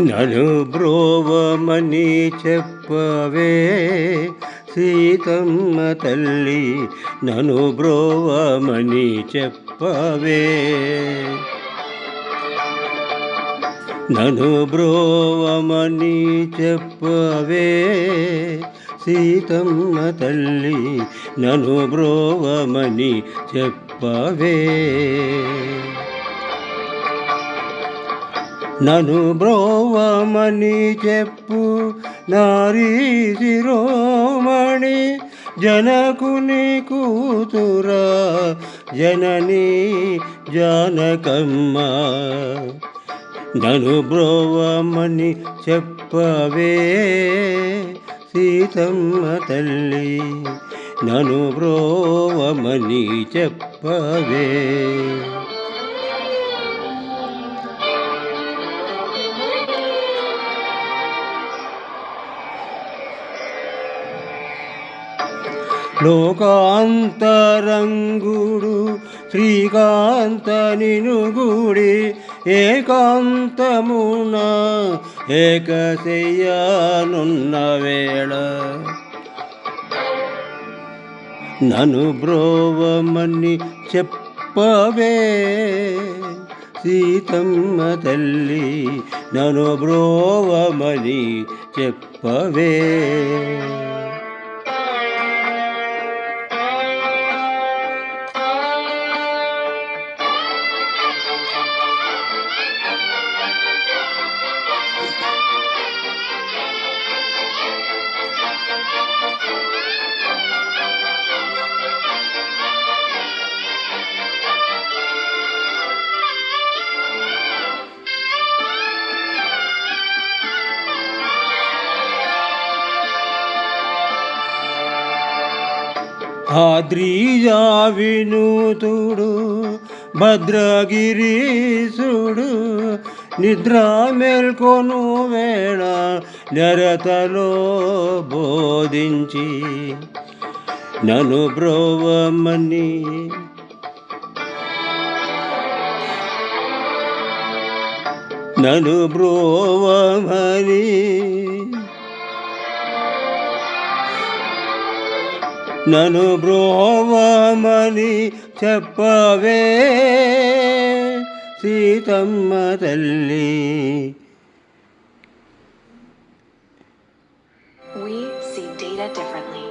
నను బ్రోవమని చెప్పవే సీతమ్మ తల్లి నను బ్రోవమని చెప్పవే. నను బ్రోవమని చెప్పవే సీతమ్మ తల్లి నను బ్రోవమని చెప్పవే. నను బ్రోవమని చెప్పు నారీ శిరోమణి జనకుని కూతురా జనని జానకమ్మ. నను బ్రోవమని చెప్పవే సీతమ్మ తల్లి నను బ్రోవమని చెప్పవే. లోకాంతరంగుడు శ్రీకాంత నినుగుడి ఏకాంతమున ఏకశయ్యానున్న వేళ. నను బ్రోవమని చెప్పవే సీతమ్మ తల్లి నను బ్రోవమని చెప్పవే. ఆద్రీజా వినూతుడు భద్రగిరీసుడు నిద్ర మేల్కొను వేళ నెరతలో బోధించి నను బ్రోవమని. నను బ్రోవమని. నను బ్రోవమని చెప్పవే సీతమ్మ తల్లి We see data differently.